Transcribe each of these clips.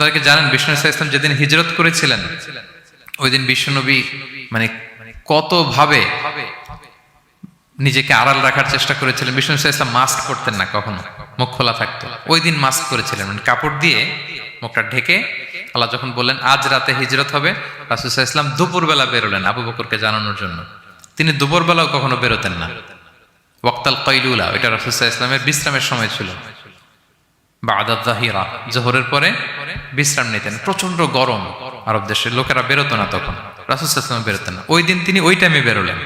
আপনারা কি জানেন, বিষ্ণু ইসলাম যেদিন হিজরত করেছিলেন ওই দিন বিশ্বনবী মানে কত ভাবে নিজেকে আড়াল রাখার চেষ্টা করেছিলেন। বিষ্ণু ইসলাম মাস্ক পরতেন না কখনো, মুখ খোলা থাকতো। ওই দিন মাস্ক করেছিলেন মানে কাপড় দিয়ে মুখটা ঢেকে আল্লাহ যখন বললেন, আজ রাতে হিজরত হবে রাসুসাহ ইসলাম দুপুরবেলা বেরোলেন আবু বকরকে জানানোর জন্য। তিনি দুপুরবেলাও কখনো বেরোতেন না। ওয়াক্তাল কৈলুলা ওইটা রাসুসাহ ইসলামের বিশ্রামের সময় ছিল। বা জাহিরা জোহরের পরে বিশ্রাম নিতেন। প্রচণ্ড গরম আরব দেশের লোকেরা বেরোতো না তখন। রাসুসাহ ইসলাম বেরোতেন না। ওই দিন তিনি ওই টাইমে বেরোলেন,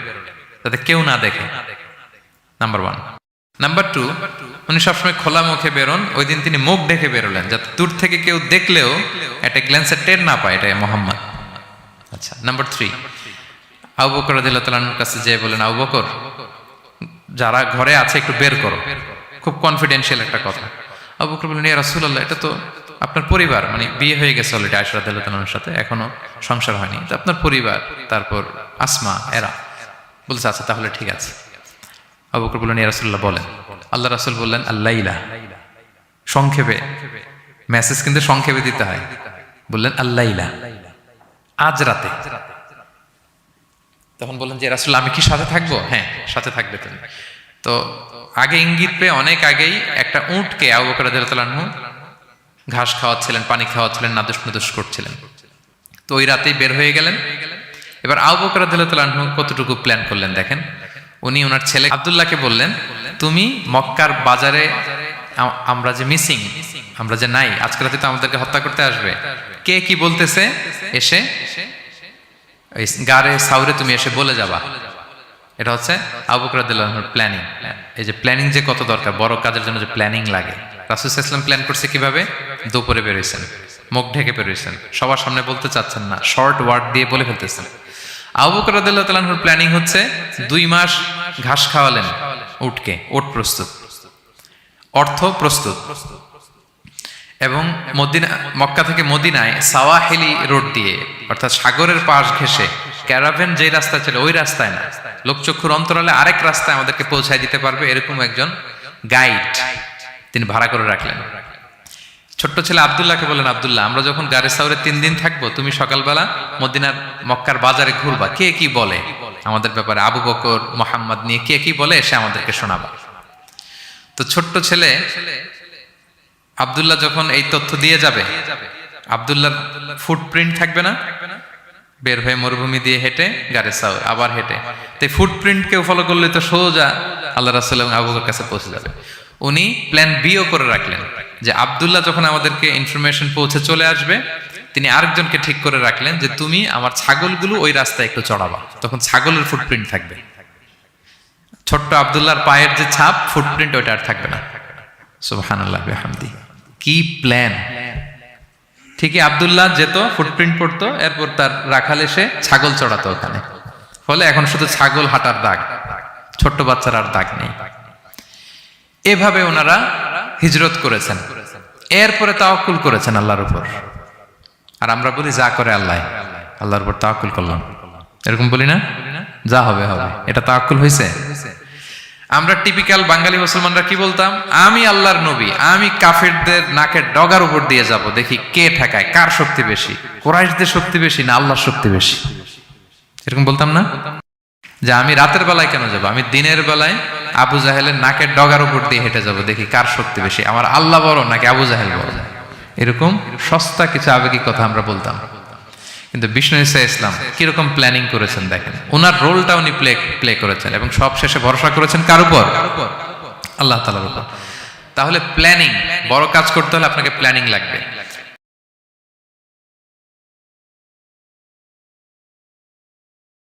যাতে কেউ না দেখে। নাম্বার ওয়ান নাম্বার টু উনি সবসময় খোলা মুখে বেরোন। ওই দিন তিনি মুখ ঢেকে বেরোলেন, যাতে দূর থেকে কেউ দেখলেও একটা গ্ল্যান্সের টের না পায় এটা মোহাম্মদ। আচ্ছা নাম্বার থ্রি আবু বকর রাদিয়াল্লাহু কাছে যেয়ে বলেন আবু বকর, যারা ঘরে আছে একটু বের করো। খুব কনফিডেন্সিয়াল একটা কথা। আবু বকর বললেন ইয়া রাসূলুল্লাহ, এটা তো আপনার পরিবার মানে বিয়ে হয়ে গেছে অলরেডি রাদিয়াল্লাহু তাআলার সাথে, এখনও সংসার হয়নি। তো আপনার পরিবার, তারপর আসমা, এরা বলছে আচ্ছা তাহলে ঠিক আছে। আবু বকর বললেন, ইয়া বলেন। আল্লাহ রাসুল বললেন, আল্লাইলা। সংক্ষেপে মেসেজ কিন্তু সংক্ষেপে দিতে হয়। বললেন, আল্লাইলা। আজ রাতে। তখন বললেন যে রাসুল আমি কি সাথে থাকব? হ্যাঁ সাথে থাকবে তুমি। তো আগে ইঙ্গিত পেয়ে অনেক আগেই একটা উঁটকে আবু বকর ঘাস খাওয়াচ্ছিলেন, পানি খাওয়াচ্ছিলেন, নাদুস নাদুস করছিলেন। তো ওই রাতেই বের হয়ে গেলেন। এবার আবু বকর রাদিয়াল্লাহু কতটুকু প্ল্যান করলেন দেখেন? উনি ওনার ছেলে আব্দুল্লাহকে বললেন, তুমি মক্কার বাজারে আমরা যে মিসিং আমরা যে নাই, আজকে রাতে তো আমাদেরকে হত্যা করতে আসবে। কে কি বলতেছে? এসে গারে সাউরে তুমি এসে বলে যাবা। এটা হচ্ছে আবুকরাদুল্লাহর প্ল্যানিং এই যে প্ল্যানিং যে কত দরকার, বড় কাজের জন্য যে প্ল্যানিং লাগে। রাসুল ইসলাম প্ল্যান করছে কীভাবে? দুপুরে বেরোইছেন, মুখ ঢেকে বেরোইছেন, সবার সামনে বলতে চাচ্ছেন না, শর্ট ওয়ার্ড দিয়ে বলে ফেলতেছেন। আবুকরাদুল্লাহ তালাহুর প্ল্যানিং হচ্ছে, দুই মাস ঘাস খাওয়ালেন, উটকে ওট প্রস্তুত, অর্থ প্রস্তুত, এবং মদিনা, মক্কা থেকে মদিনায় সাওয়াহিলি রোড দিয়ে, অর্থাৎ সাগরের পাশ ঘেসে ক্যারাভেন যে রাস্তা ছিল ওই রাস্তায় না, লোকচক্ষুর অন্তরালে আরেক রাস্তায় আমাদেরকে পৌঁছায় দিতে পারবে এরকম একজন গাইড, তিনি ভাড়া করে রাখলেন। ছোট্ট ছেলে আবদুল্লাহকে বলেন, আবদুল্লাহ, আমরা যখন গাড়ি সাউরে তিন দিন থাকব, তুমি সকালবেলা মদিনার মক্কার বাজারে ঘুরবা, কে কি বলে? আমাদের ব্যাপারে আবু বকর, মোহাম্মদ নিয়ে কে কি বলে এসে আমাদেরকে শোনাবা। তো ছোট্ট ছেলে আবদুল্লাহ যখন এই তথ্য দিয়ে যাবে আবদুল্লাহ ফুটপ্রিন্ট থাকবে না? বের হয়ে মরুভূমি দিয়ে হেঁটে গাড়ি সাউর, আবার হেঁটে। তো ফুটপ্রিন্ট কেউ ফলো করলে তো সোজা আল্লাহ রাসুল এবং আবুর কাছে পৌঁছে যাবে। উনি প্ল্যান বিও করে রাখলেন। যে আবদুল্লাহ যখন আমাদেরকে ইনফরমেশন পৌঁছে চলে আসবে, তিনি আরেকজনকে ঠিক করে রাখলেন যে তুমি আমার ছাগলগুলো ওই রাস্তায় একটু চড়াবা। তখন ছাগলের ফুটপ্রিন্ট থাকবে। ছোট্ট আবদুল্লাহর পায়ের যে ছাপ ফুটপ্রিন্ট ওইটা আর থাকবে না। সুবহান হামদি কি প্ল্যান ঠিকই আবদুল্লাহ যেত ফুটপ্রিন্ট পড়তো, এরপর তার রাখাল এসে ছাগল চড়াতো ওখানে। ফলে এখন শুধু ছাগল হাঁটার দাগ, ছোট্ট বাচ্চার আর দাগ নেই। এভাবে ওনারা হিজরত করেছেন। এরপরে তাওয়াক্কুল করেছেন আল্লাহর উপর। আর আমরা বলি, যা করে আল্লাহ। আল্লাহর উপর তাওয়াক্কুল করলাম। এরকম বলি না? যা হবে হবে। এটা তাওয়াক্কুল হয়েছে? আমরা টিপিক্যাল বাঙালি মুসলমানরা কি বলতাম? আমি আল্লাহর নবী, আমি কাফেরদের নাকের ডগার উপর দিয়ে যাব। দেখি কে ঠেকায়, কার শক্তি বেশি? কোরাইশদের শক্তি বেশি না আল্লাহর শক্তি বেশি? এরকম বলতাম না? যে আমি রাতের বেলায় কেন যাব? আমি দিনের বেলায় আবু জাহেলের নাকের ডগার উপর দিয়ে হেঁটে যাব, দেখি কার শক্তি বেশি। আমার আল্লাহ বড় নাকি আবু জাহেল বড়? এরকম সস্তা কিছু আবেগিক কথা আমরা বলতাম। কিন্তু বিষ্ণু ইসা ইসলাম কীরকম প্ল্যানিং করেছেন দেখেন? ওনার রোলটা উনি প্লে প্লে করেছেন এবং সব শেষে ভরসা করেছেন কার উপর? আল্লাহ তালার উপর। তাহলে প্ল্যানিং বড় কাজ করতে হলে আপনাকে প্ল্যানিং লাগবে।